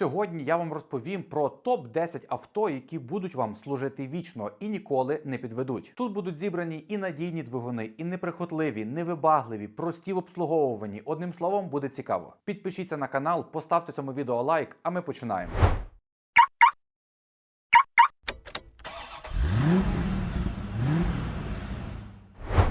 Сьогодні я вам розповім про топ 10 авто, які будуть вам служити вічно і ніколи не підведуть. Тут будуть зібрані і надійні двигуни, і неприхотливі, невибагливі, прості в обслуговуванні. Одним словом, буде цікаво. Підпишіться на канал, поставте цьому відео лайк, а ми починаємо.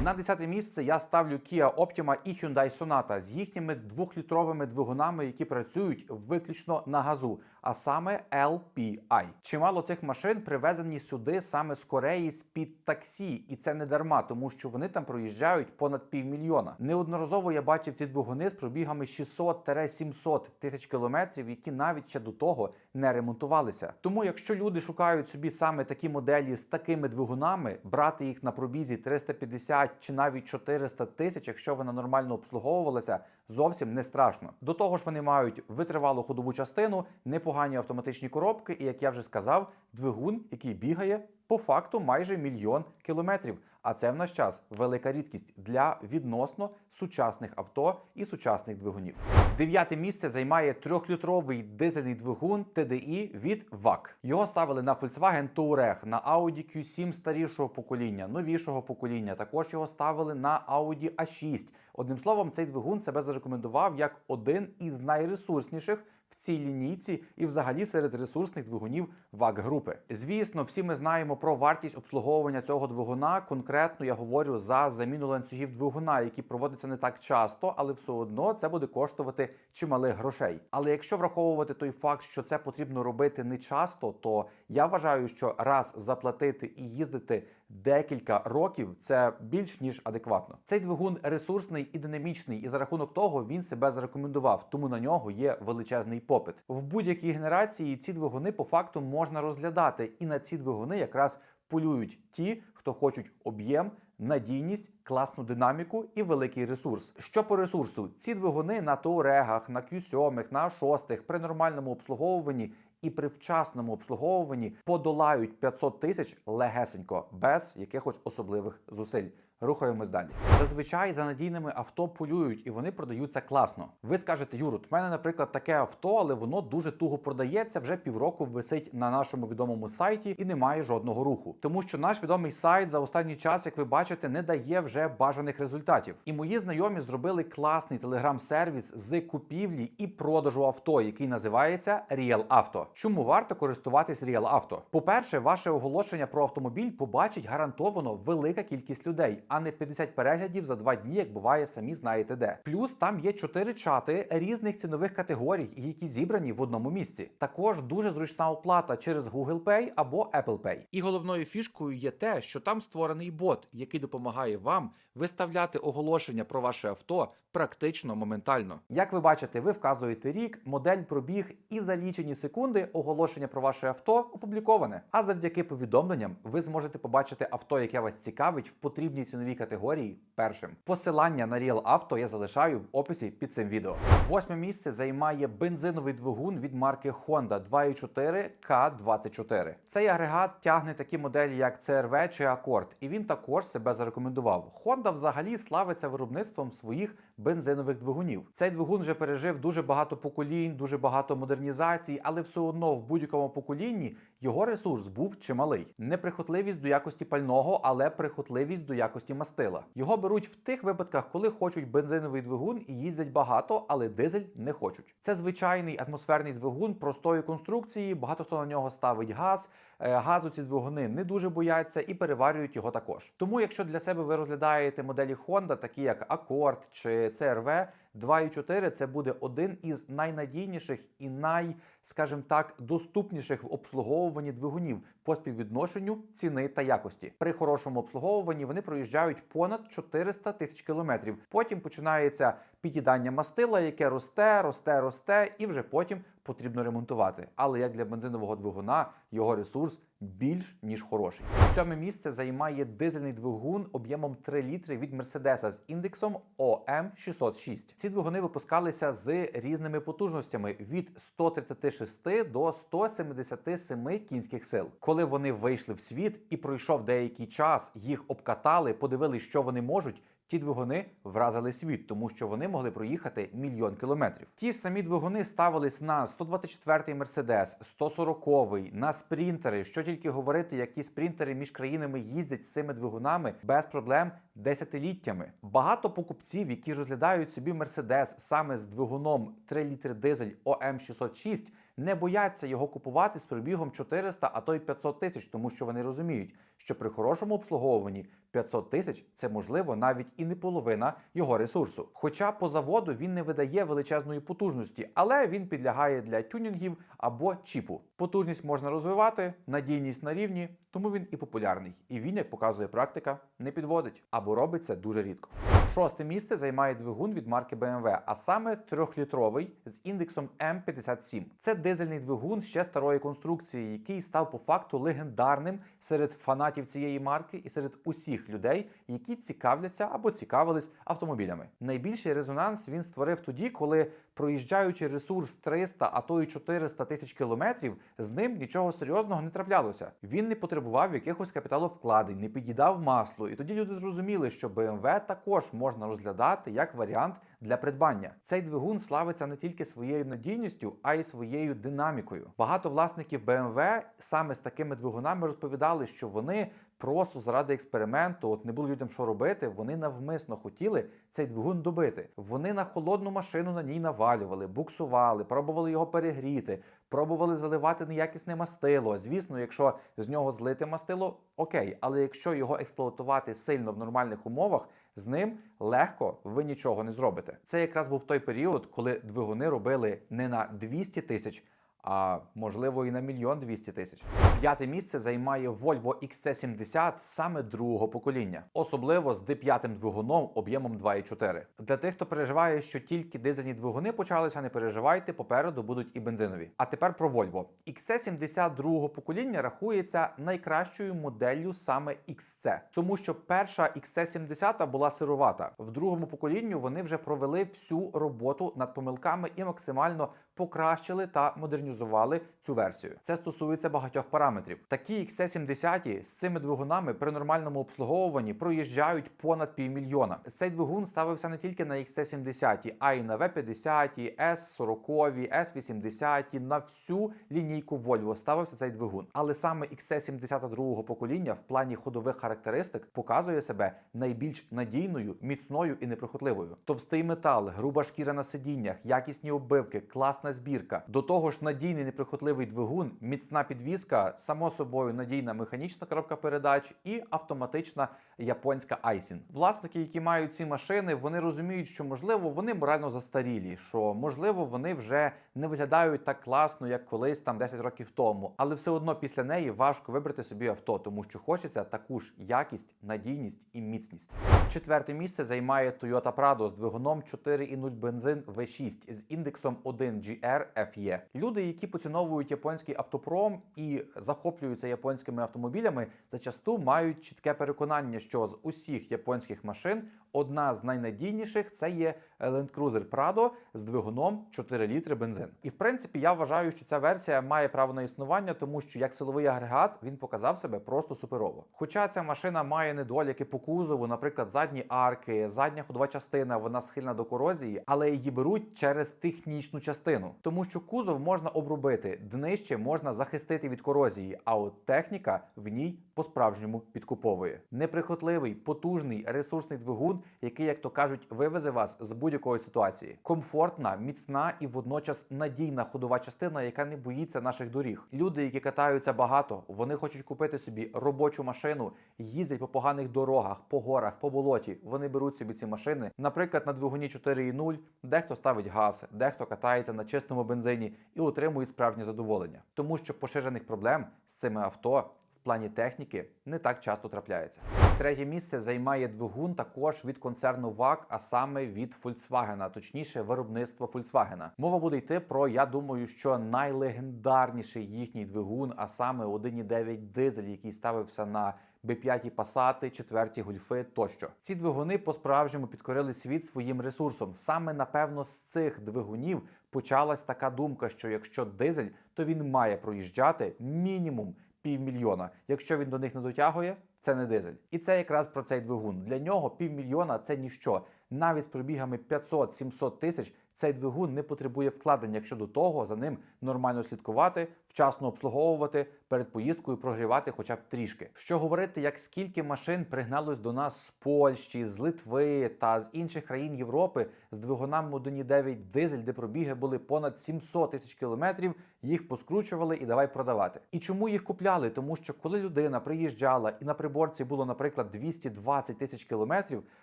На 10 місце я ставлю Kia Optima і Hyundai Sonata з їхніми двохлітровими двигунами, які працюють виключно на газу, а саме LPI. Чимало цих машин привезені сюди саме з Кореї з під таксі, і це не дарма, тому що вони там проїжджають понад півмільйона. Неодноразово я бачив ці двигуни з пробігами 600-700 тисяч кілометрів, які навіть ще до того не ремонтувалися. Тому, якщо люди шукають собі саме такі моделі з такими двигунами, брати їх на пробізі 350 чи навіть 400 тисяч, якщо вона нормально обслуговувалася, зовсім не страшно. До того ж, вони мають витривалу ходову частину, непогані автоматичні коробки, і як я вже сказав, двигун, який бігає по факту майже мільйон кілометрів. А це в наш час велика рідкість для відносно сучасних авто і сучасних двигунів. Дев'яте місце займає трьохлітровий дизельний двигун TDI від VAC. Його ставили на Volkswagen Touareg, на Audi Q7 старішого покоління, новішого покоління. Також його ставили на Audi A6. Одним словом, цей двигун себе зарекомендував як один із найресурсніших в цій лінійці і взагалі серед ресурсних двигунів ВАГ групи. Звісно, всі ми знаємо про вартість обслуговування цього двигуна. Конкретно я говорю за заміну ланцюгів двигуна, які проводяться не так часто, але все одно це буде коштувати чималих грошей. Але якщо враховувати той факт, що це потрібно робити не часто, то я вважаю, що раз заплатити і їздити декілька років це більш ніж адекватно. Цей двигун ресурсний і динамічний, і за рахунок того він себе зарекомендував, тому на нього є величезний попит. В будь-якій генерації ці двигуни по факту можна розглядати, і на ці двигуни якраз полюють ті, хто хочуть об'єм. Надійність, класну динаміку і великий ресурс. Що по ресурсу, ці двигуни на Туарегах, на Q7, на 6 при нормальному обслуговуванні і при вчасному обслуговуванні подолають 500 тисяч легесенько, без якихось особливих зусиль. Рухаємось далі. Зазвичай за надійними авто полюють і вони продаються класно. Ви скажете, Юрут, в мене, наприклад, таке авто, але воно дуже туго продається. Вже півроку висить на нашому відомому сайті і немає жодного руху. Тому що наш відомий сайт за останній час, як ви бачите, не дає вже бажаних результатів. І мої знайомі зробили класний телеграм-сервіс з купівлі і продажу авто, який називається Real Auto. Чому варто користуватись Real Auto? По-перше, ваше оголошення про автомобіль побачить гарантовано велика кількість людей а не 50 переглядів за два дні, як буває, самі знаєте де. Плюс там є чотири чати різних цінових категорій, які зібрані в одному місці. Також дуже зручна оплата через Google Pay або Apple Pay. І головною фішкою є те, що там створений бот, який допомагає вам виставляти оголошення про ваше авто практично моментально. Як ви бачите, ви вказуєте рік, модель пробіг, і за лічені секунди оголошення про ваше авто опубліковане. А завдяки повідомленням ви зможете побачити авто, яке вас цікавить в потрібній ціновій категорії першим. Посилання на Real Auto я залишаю в описі під цим відео. Восьме місце займає бензиновий двигун від марки Honda 2.4 K24. Цей агрегат тягне такі моделі, як CRV чи Accord, і він також себе зарекомендував. Honda взагалі славиться виробництвом своїх бензинових двигунів. Цей двигун вже пережив дуже багато поколінь, дуже багато модернізацій, але все одно в будь-якому поколінні його ресурс був чималий. Неприхотливість до якості пального, але прихотливість до якості мастила. Його беруть в тих випадках, коли хочуть бензиновий двигун і їздять багато, але дизель не хочуть. Це звичайний атмосферний двигун простої конструкції. Багато хто на нього ставить газ. Е, Газу ці двигуни не дуже бояться і переварюють його також. Тому, якщо для себе ви розглядаєте моделі Honda, такі як Accord чи CRV, 2.4 це буде один із найнадійніших і най, скажімо так, доступніших в обслуговуванні двигунів по співвідношенню ціни та якості. При хорошому обслуговуванні вони проїжджають понад 400 тисяч кілометрів. Потім починається під'їдання мастила, яке росте, росте, росте, і вже потім потрібно ремонтувати. Але як для бензинового двигуна його ресурс більш ніж хороший. Сьоме місце займає дизельний двигун об'ємом 3 літри від Мерседеса з індексом ОМ 606. Ці двигуни випускалися з різними потужностями від 136 до 177 кінських сил. Коли вони вийшли в світ і пройшов деякий час, їх обкатали, подивились, що вони можуть. Ті двигуни вразили світ, тому що вони могли проїхати мільйон кілометрів. Ті самі двигуни ставились на 124-й Мерседес, 140-й, на спринтери. Що тільки говорити, які спринтери між країнами їздять з цими двигунами без проблем десятиліттями. Багато покупців, які розглядають собі Мерседес саме з двигуном 3 літри дизель ОМ 606, не бояться його купувати з пробігом 400, а то й 500 тисяч, тому що вони розуміють, що при хорошому обслуговуванні 500 тисяч це можливо навіть і не половина його ресурсу. Хоча по заводу він не видає величезної потужності, але він підлягає для тюнінгів або чіпу. Потужність можна розвивати, надійність на рівні, тому він і популярний. І він, як показує практика, не підводить або робить це дуже рідко. Шосте місце займає двигун від марки BMW, а саме трьохлітровий з індексом М57. Це дизельний двигун ще старої конструкції, який став по факту легендарним серед фанатів цієї марки і серед усіх людей, які цікавляться або цікавились автомобілями. Найбільший резонанс він створив тоді, коли проїжджаючи ресурс 300, а то й 400 тисяч кілометрів, з ним нічого серйозного не траплялося. Він не потребував якихось капіталовкладень, не під'їдав масло. І тоді люди зрозуміли, що BMW також можна розглядати як варіант для придбання. Цей двигун славиться не тільки своєю надійністю, а й своєю динамікою. Багато власників BMW саме з такими двигунами розповідали, що вони просто заради експерименту, от не було людям що робити, вони навмисно хотіли цей двигун добити. Вони на холодну машину на ній навалювали, буксували, пробували його перегріти, пробували заливати неякісне мастило. Звісно, якщо з нього злити мастило, окей, але якщо його експлуатувати сильно в нормальних умовах, з ним легко ви нічого не зробите. Це якраз був той період, коли двигуни робили не на 200 тисяч. А можливо і на мільйон двісті тисяч. П'яте місце займає Volvo XC70 саме другого покоління, особливо з D5 двигуном об'ємом 2,4. Для тих, хто переживає, що тільки дизельні двигуни почалися, не переживайте, попереду будуть і бензинові. А тепер про Volvo. XC70 другого покоління рахується найкращою моделлю саме XC, тому що перша XC70 була сировата. В другому поколінню вони вже провели всю роботу над помилками і максимально покращили та модернізували цю версію. Це стосується багатьох параметрів. Такі XC70 з цими двигунами при нормальному обслуговуванні проїжджають понад півмільйона. Цей двигун ставився не тільки на XC70, а й на V50, S40, S80, на всю лінійку Volvo ставився цей двигун. Але саме XC70 другого покоління в плані ходових характеристик показує себе найбільш надійною, міцною і неприхотливою. Товстий метал, груба шкіра на сидіннях, якісні оббивки, класна збірка. До того ж, надійний неприхотливий двигун, міцна підвізка, само собою надійна механічна коробка передач і автоматична японська Айсін. Власники, які мають ці машини, вони розуміють, що можливо вони морально застарілі, що можливо вони вже не виглядають так класно, як колись там 10 років тому. Але все одно після неї важко вибрати собі авто, тому що хочеться таку ж якість, надійність і міцність. Четверте місце займає Toyota Prado з двигуном 4,0 бензин V6 з індексом 1 GR FE. Люди, які поціновують японський автопром і захоплюються японськими автомобілями, зачасту мають чітке переконання, що з усіх японських машин одна з найнадійніших це є Land Cruiser Prado з двигуном 4 літри бензин. І в принципі я вважаю, що ця версія має право на існування, тому що як силовий агрегат він показав себе просто суперово. Хоча ця машина має недоліки по кузову, наприклад, задні арки, задня ходова частина, вона схильна до корозії, але її беруть через технічну частину, тому що кузов можна обробити, днище можна захистити від корозії, а от техніка в ній по-справжньому підкуповує. Неприхотливий, потужний, ресурсний двигун, який, як то кажуть, вивезе вас з будь-якої ситуації. Комфортна, міцна і водночас надійна ходова частина, яка не боїться наших доріг. Люди, які катаються багато, вони хочуть купити собі робочу машину, їздять по поганих дорогах, по горах, по болоті. Вони беруть собі ці машини, наприклад, на двигуні 4.0, дехто ставить газ, дехто катається на чистому бензині і отримують справжнє задоволення, тому що поширених проблем з цими авто. Плані техніки не так часто трапляється. Третє місце займає двигун також від концерну ВАК, а саме від Volkswagen, точніше, виробництво Volkswagen. Мова буде йти про, я думаю, що найлегендарніший їхній двигун, а саме 1.9 дизель, який ставився на B5 пасати, четверті гульфи тощо. Ці двигуни по-справжньому підкорили світ своїм ресурсом. Саме напевно з цих двигунів почалась така думка, що якщо дизель, то він має проїжджати мінімум півмільйона. Якщо він до них не дотягує, це не дизель. І це якраз про цей двигун. Для нього півмільйона це ніщо. Навіть з пробігами 500-700 тисяч цей двигун не потребує вкладень, якщо до того за ним нормально слідкувати, вчасно обслуговувати, перед поїздкою прогрівати хоча б трішки. Що говорити, як скільки машин пригналось до нас з Польщі, з Литви та з інших країн Європи з двигунами Moduni 9 дизель, де пробіги були понад 700 тисяч кілометрів, їх поскручували і давай продавати. І чому їх купляли? Тому що коли людина приїжджала і на приборці було, наприклад, 220 тисяч кілометрів,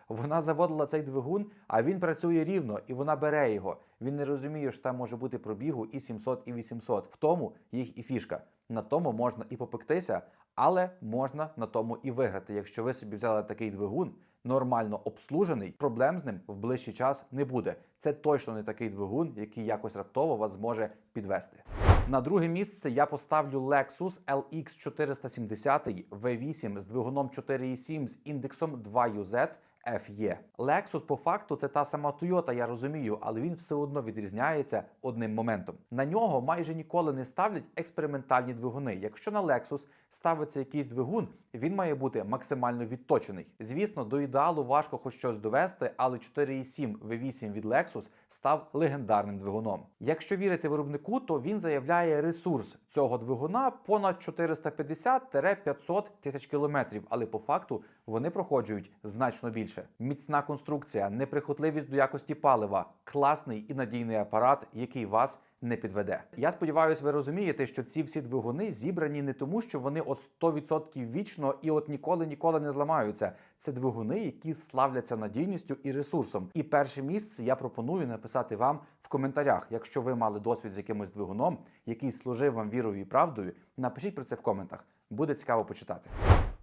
вона заводила цей двигун, а він працює рівно і вона бере його. Він не розуміє, що там може бути пробігу і 700, і 800. В тому їх і фішка. На тому можна і попектися, але можна на тому і виграти. Якщо ви собі взяли такий двигун, нормально обслужений, проблем з ним в ближчий час не буде. Це точно не такий двигун, який якось раптово вас зможе підвести. На друге місце я поставлю Lexus LX 470 V8 з двигуном 4.7 з індексом 2UZ FE. Lexus по факту це та сама Toyota, я розумію, але він все одно відрізняється одним моментом. На нього майже ніколи не ставлять експериментальні двигуни. Якщо на Lexus ставиться якийсь двигун, він має бути максимально відточений. Звісно, до ідеалу важко хоч щось довести, але 4.7 V8 від Lexus став легендарним двигуном. Якщо вірити виробнику, то він заявляє ресурс цього двигуна понад 450-500 тисяч кілометрів, але по факту вони проходжують значно більше. Міцна конструкція, неприхотливість до якості палива, класний і надійний апарат, який вас не підведе. Я сподіваюся, ви розумієте, що ці всі двигуни зібрані не тому, що вони от 100% вічно і от ніколи ніколи не зламаються. Це двигуни, які славляться надійністю і ресурсом. І перше місце я пропоную написати вам в коментарях. Якщо ви мали досвід з якимось двигуном, який служив вам вірою і правдою, напишіть про це в коментах. Буде цікаво почитати.